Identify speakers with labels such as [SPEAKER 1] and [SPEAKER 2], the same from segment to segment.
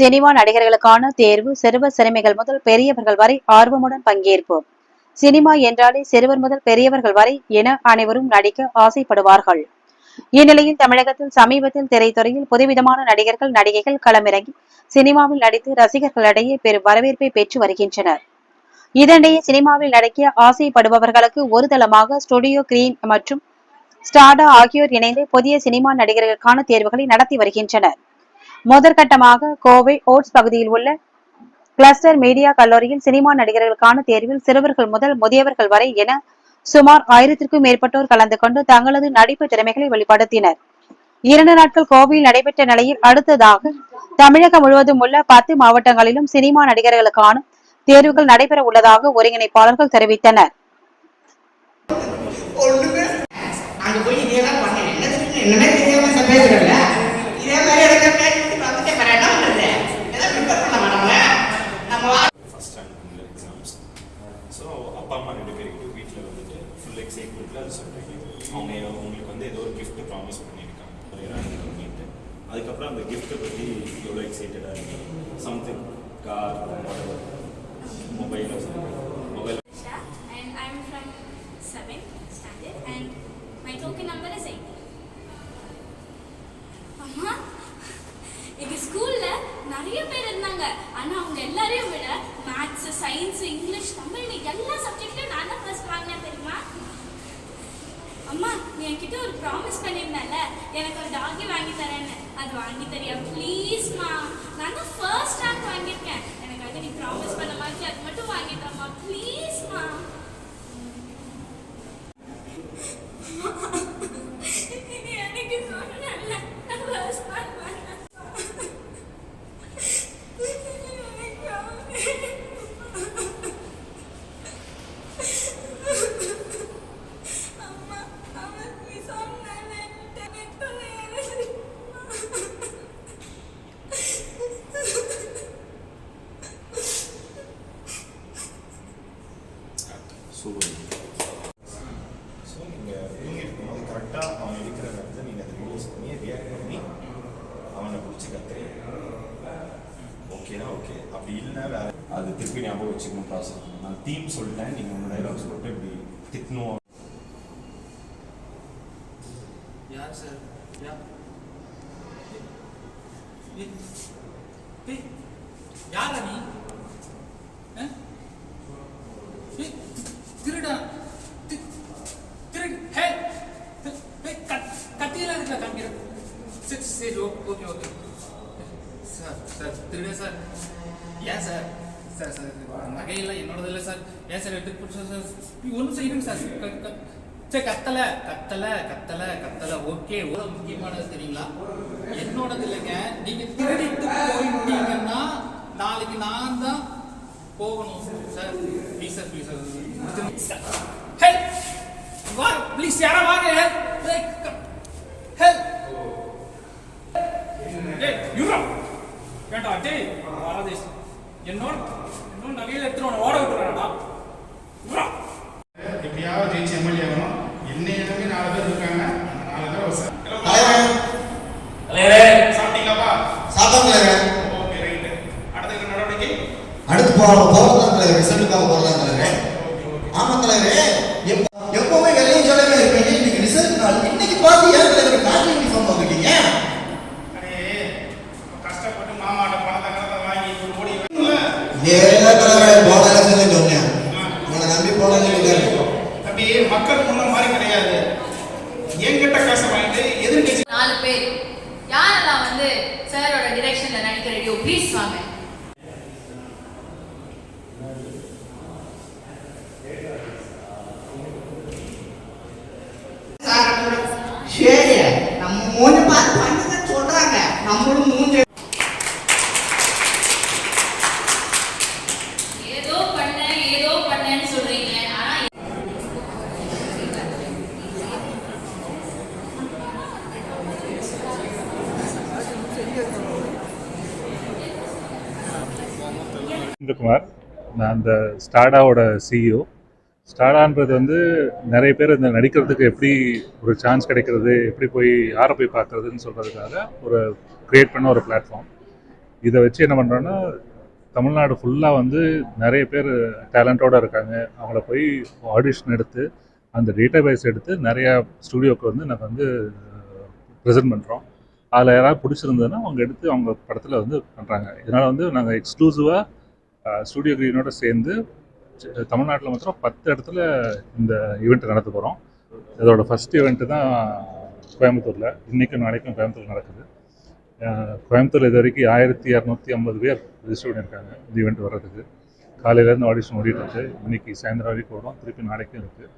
[SPEAKER 1] Cinema நடிகர்களுக்கான தேர்வு சிறுவர் சிறுமிகள் முதல் பெரியவர்கள் வரை ஆர்வமுடன் பங்கேற்பு சினிமா என்றாலே சிறுவர் முதல் பெரியவர்கள் வரை என அனைவரும் நடிக்க ஆசைப்படுவார்கள். இந்நிலையில் தமிழகத்தில் சமீபத்தில் திரைத்துறையில் புதுவிதமான நடிகர்கள் நடிகைகள் களமிறங்கி சினிமாவில் நடித்து ரசிகர்களிடையே பெரும் வரவேற்பை பெற்று வருகின்றனர். இதனிடையே சினிமாவில் நடிக்க ஆசைப்படுபவர்களுக்கு ஒரு தளமாக ஸ்டுடியோ கிரீன் மற்றும் ஸ்டாடா ஆகியோர் இணைந்து புதிய சினிமா நடிகர்களுக்கான தேர்வுகளை நடத்தி வருகின்றனர். முதற்கட்டமாக கோவை ஓட்ஸ் பகுதியில் உள்ள கிளஸ்டர் மீடியா கல்லூரியில் சினிமா நடிகர்களுக்கான தேர்வில் சிறுவர்கள் முதல் முதியவர்கள் வரை என சுமார் ஆயிரத்திற்கும் மேற்பட்டோர் கலந்து கொண்டு தங்களது நடிப்பு திறமைகளை வெளிப்படுத்தினர். இரண்டு நாட்கள் கோவையில் நடைபெற்ற நிலையில் அடுத்ததாக தமிழகம் முழுவதும் உள்ள பத்து மாவட்டங்களிலும் சினிமா நடிகர்களுக்கான தேர்வுகள் நடைபெற உள்ளதாக ஒருங்கிணைப்பாளர்கள் தெரிவித்தனர்.
[SPEAKER 2] அங்க போய் இதே தான் பண்ணேன். என்ன தெரியாம சார் இதே மாதிரி எனக்கு பேசிட்டு வந்துட்டே பாரு என்ன பண்றது எதாவது ப்ரிப்பேர் பண்ண மாட்டாங்க நம்ம வா-
[SPEAKER 3] ஃபஸ்ட் ரேங்க் எக்ஸாம்ஸ் ஸோ அப்பா அம்மா ரெண்டு பேருக்கிட்ட வீட்டில் வந்துட்டு ஃபுல் எக்ஸைட்மெண்ட்டில் அது சொல்கிறீங்க அவங்க உங்களுக்கு வந்து ஏதோ ஒரு gift ப்ராமிஸ் பண்ணியிருக்காங்க ஒரு ரேங்க் பண்ணிட்டு அதுக்கப்புறம் அந்த கிஃப்ட்டை பற்றி எவ்வளோ எக்ஸைட்டடாக இருக்கு whatever, mobile or something.
[SPEAKER 4] Mobile. and I'm from 7th standard and my token number is 80. அம்மா எங்க ஸ்கூல்ல நிறைய பேர் இருந்தாங்க ஆனா அவங்க எல்லாரையும் விட மேத்ஸ் சயின்ஸ் இங்கிலீஷ் தமிழ் எல்லா சப்ஜெக்ட்லயும் நான் தான் ஃபர்ஸ்ட் வாங்கினேன் தெரியுமா அம்மா நீ என்கிட்ட ஒரு ப்ராமிஸ் பண்ணியிருந்தல எனக்கு ஒரு டாகி வாங்கி தரேன்னு அது வாங்கி தரியா ப்ளீஸ்மா நான் தான் ஃபர்ஸ்ட் ரேங்க் வாங்கியிருக்கேன். எனக்காக நீ ப்ராமிஸ் பண்ண மாதிரி அது மட்டும் வாங்கி ப்ளீஸ்மா நீ எனக்கு சொன்னல நான் ஃபர்ஸ்ட் ரேங்க் வாங்கினேன் அம்மா அவன் நீ சொன்னல
[SPEAKER 3] சூப்பர் ஸோ நீங்கள் தூங்கிட்டு இருக்கும்போது கரெக்டாக அவன் எடுக்கிற நேரத்தில் நீங்கள் அதை ரிலீஸ் பண்ணி ரியாக்ட் பண்ணி அவனை பிடிச்சி கத்துறீங்க ஓகேனா ஓகே அப்படி இல்லை வேற அது திருப்பி ஞாபகம் வச்சுக்கணும் ப்ராசஸ் நான் தீம் சொல்லிட்டேன். நீங்கள் உங்கள் டைலாக்ஸ் போட்டு இப்படி திட்டணும்.
[SPEAKER 5] யார் சார் யார் நீ? திருடா. திருடு ஹே. கத்தியெல்லாம் காமிக்கிறேன் சரி சரி ஓகே ஓகே. சார் சார் திருட சார். ஏன் சார்? சார் சார் நகையெல்லாம் என்னோடது இல்லை சார். ஏன் சார் எடுத்து கொடுத்து சார்? ஒன்றும் செய்யுங்க சார். சார் சரி கத்தலை கத்தலை கத்தலை கத்தலை. ஓகே ஒரு முக்கியமானது தெரியுங்களா? என்னோடது இல்லைங்க. நீங்கள் திருடிட்டு போயிட்டீங்கன்னா நாளைக்கு நான் தான் போகணும் sir. Please sir please sir. Hey வா ப்ளீஸ் யாரா வாங்க ஹெல்ப் டேய் யூரா வேண்டாம் டேய் வாரதேஷ் என்னோட என்னோட நகையில எடுத்துட்டு ஓட விட்டுறாடா
[SPEAKER 6] எப்படியாவது ஜெயிச்சு எம்எல்ஏ ஆகணும். என்னை நம்பி நாலு பேர் இருக்காங்க. அந்த நாலு பேர் ஒரு சார்.
[SPEAKER 5] தலைவரே.
[SPEAKER 6] சாப்பிட்டீங்களாப்பா
[SPEAKER 7] சாப்பிட்டோம் தலைவர்.
[SPEAKER 6] Okay right. அடுத்த என்ன நடவடிக்கை?
[SPEAKER 7] அடுத்து போற
[SPEAKER 2] சார் நம்ம மூணு பார்த்து பண்ணுங்க சொல்றாங்க. நம்மளும் மூஞ்ச
[SPEAKER 8] ஏதோ பண்ணேன் ஏதோ பண்ணேன்னு சொல்றீங்க. ஆனா
[SPEAKER 9] இந்திரகுமார் நான் அந்த ஸ்டாடாவோட சிஇஓ ஸ்டாடான்றது வந்து நிறைய பேர் இந்த நடிக்கிறதுக்கு எப்படி ஒரு சான்ஸ் கிடைக்கிறது எப்படி போய் யாரை போய் பார்க்குறதுன்னு சொல்கிறதுக்காக ஒரு க்ரியேட் பண்ண ஒரு பிளாட்ஃபார்ம் இதை வச்சு என்ன பண்ணுறோன்னா தமிழ்நாடு ஃபுல்லாக வந்து நிறைய பேர் டேலண்டோடு இருக்காங்க. அவங்கள போய் ஆடிஷன் எடுத்து அந்த டேட்டா பேஸ் எடுத்து நிறையா ஸ்டுடியோக்கு வந்து நாங்கள் வந்து ப்ரெசென்ட் பண்ணுறோம் அதில் யாராவது பிடிச்சிருந்ததுன்னா அவங்க எடுத்து அவங்க படத்தில் வந்து பண்ணுறாங்க இதனால் வந்து நாங்கள் எக்ஸ்க்ளூசிவாக ஸ்டூடியோ க்ரீனோட சேர்ந்து தமிழ்நாட்டில் மாத்திரம் பத்து இடத்துல இந்த ஈவெண்ட் நடத்த போகிறோம் இதோட ஃபஸ்ட் ஈவெண்ட்டு தான் கோயம்புத்தூரில். இன்றைக்கும் நாளைக்கும் கோயம்புத்தூர் நடக்குது. கோயம்புத்தூரில் கோயம்புத்தூர் இது வரைக்கும் ஆயிரத்தி இரநூத்தி ஐம்பது பேர் ரிஜிஸ்டர் பண்ணியிருக்காங்க இந்த ஈவெண்ட் வர்றதுக்கு. காலையிலேருந்து ஆடிஷன் ஓடிட்டு இருக்கு. இன்னைக்கு சாயந்தரம் வரைக்கும் ஓடும். திருப்பி நாளைக்கும் இருக்குது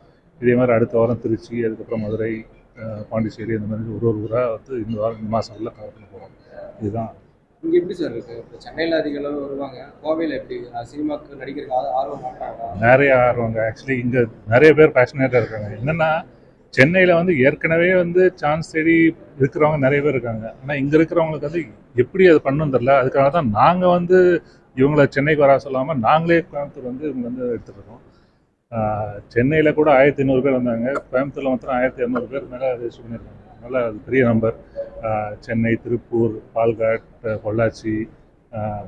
[SPEAKER 9] இதே மாதிரி அடுத்த வாரம் திருச்சி அதுக்கப்புறம் மதுரை பாண்டிச்சேரி அந்த மாதிரி ஒரு ஒரு ஊராக வந்து இந்த வாரம் இந்த மாதம் கவர் பண்ண போகிறோம் இதுதான்.
[SPEAKER 10] இங்க எப்படி சார் இருக்கு? இப்போ சென்னையில் அதிக அளவு வருவாங்க. கோவையில் எப்படி? அஹ் சினிமாக்கு நடிக்கிறதுக்கு ஆர்வம் காட்டுறாங்களா?
[SPEAKER 9] நிறைய ஆர்வங்க. ஆக்சுவலி இங்கே நிறைய பேர் பேஷனேட்டாக இருக்காங்க. என்னென்னா சென்னையில் வந்து ஏற்கனவே வந்து சான்ஸ் தேடி இருக்கிறவங்க நிறைய பேர் இருக்காங்க. ஆனால் இங்கே இருக்கிறவங்களுக்கு வந்து எப்படி அது பண்ணணும் தெரில அதுக்காக தான் நாங்கள் வந்து இவங்கள சென்னைக்கு வர சொல்லாமல் நாங்களே கோயம்புத்தூர் வந்து இவங்க வந்து எடுத்துகிட்டு இருக்கோம் சென்னையில் கூட ஆயிரத்தி ஐநூறு பேர் வந்தாங்க. கோயம்புத்தூரில் மாத்திரம் ஆயிரத்தி இரநூறு பேர் மேலே ரெஜிஸ்டர் பண்ணியிருக்காங்க அதனால் அது பெரிய நம்பர் சென்னை திருப்பூர் பால்காட் பொள்ளாச்சி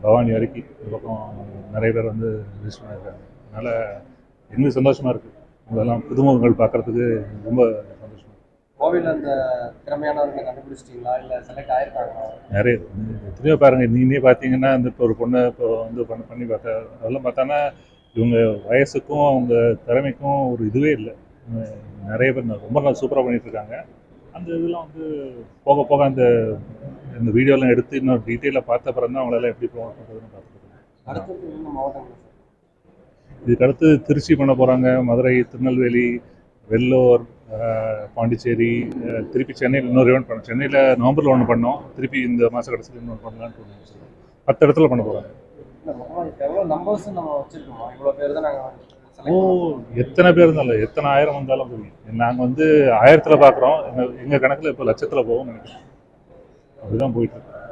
[SPEAKER 9] பவானி வரைக்கும் இந்த பக்கம் நிறைய பேர் வந்து ரெஜிஸ்டர் பண்ணியிருக்காங்க. அதனால் எங்களுக்கு சந்தோஷமாக இருக்குது இதெல்லாம் புதுமுகங்கள் பார்க்குறதுக்கு ரொம்ப சந்தோஷமாக.
[SPEAKER 10] கோவையில் அந்த திறமையானவர்களை கண்டுபிடிச்சிட்டீங்களா? இல்லை செலக்ட் ஆயிருக்காங்களா?
[SPEAKER 9] நிறைய. எத்தனையோ பாருங்கள் நீங்களே பார்த்தீங்கன்னா இந்த இப்போ ஒரு பொண்ணை இப்போ வந்து பண்ண பண்ணி பார்த்தா அதெல்லாம் பார்த்தானா இவங்க வயசுக்கும் அவங்க திறமைக்கும் ஒரு இதுவே இல்லை. நிறைய பேர் ரொம்ப நல்லா சூப்பராக பண்ணிட்டு இருக்காங்க. அந்த இதெல்லாம் வந்து போக போக அந்த இந்த வீடியோலாம் எடுத்து இன்னும் டீட்டெயிலாக பார்த்த அப்புறம் தான் அவங்களால எப்படி ப்ரொமோட் பண்ணுறதுன்னு
[SPEAKER 10] சார்.
[SPEAKER 9] இதுக்கு அடுத்து திருச்சி பண்ண போகிறாங்க மதுரை திருநெல்வேலி வெள்ளூர் பாண்டிச்சேரி திருப்பி சென்னையில் இன்னொரு ஈவெண்ட் பண்ணோம். சென்னையில் நவம்பரில் ஒன்று பண்ணோம். திருப்பி இந்த மாத கடைசியில் இன்னொன்று பண்ணலான்னு. பத்து இடத்துல பண்ண போகிறாங்க ஓ எத்தனை பேர் இருந்தாலும் எத்தனை ஆயிரம் வந்தாலும் போய் நாங்கள் வந்து ஆயிரத்தில் பார்க்குறோம் எங்கள் எங்கள் கணக்கில் இப்போ லட்சத்தில் போகும் நினைக்கிறோம் அப்படிதான் போயிட்டு இருக்கு.